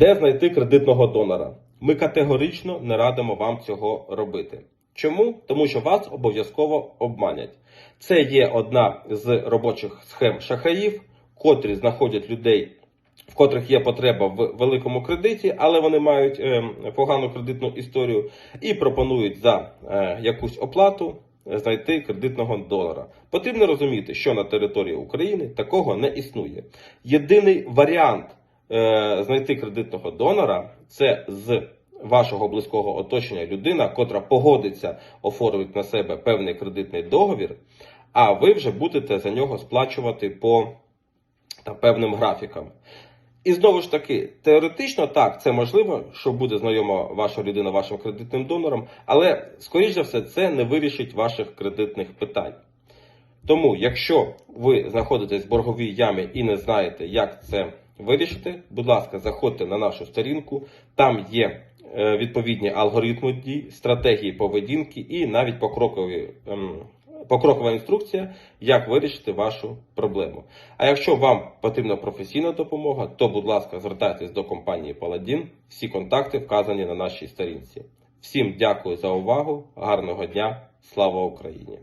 Де знайти кредитного донора? Ми категорично не радимо вам цього робити. Чому? Тому що вас обов'язково обманять. Це є одна з робочих схем шахраїв, котрі знаходять людей, в котрих є потреба в великому кредиті, але вони мають е, погану кредитну історію і пропонують за е, якусь оплату знайти кредитного донора. Потрібно розуміти, що на території України такого не існує. Єдиний варіант е, знайти кредитного донора це з вашого близького оточення людина, котра погодиться оформити на себе певний кредитний договір, а ви вже будете за нього сплачувати по та певним графікам. І знову ж таки, теоретично так, це можливо, що буде знайома ваша людина вашим кредитним донором, але, скоріш за все, це не вирішить ваших кредитних питань. Тому, якщо ви знаходитесь в борговій ямі і не знаєте, як це вирішити, будь ласка, заходьте на нашу сторінку, там є е, відповідні алгоритми дій, стратегії поведінки і навіть покрокові. ем, Покрокова інструкція, як вирішити вашу проблему. А якщо вам потрібна професійна допомога, то, будь ласка, звертайтесь до компанії Paladin. Всі контакти вказані на нашій сторінці. Всім дякую за увагу, гарного дня, слава Україні!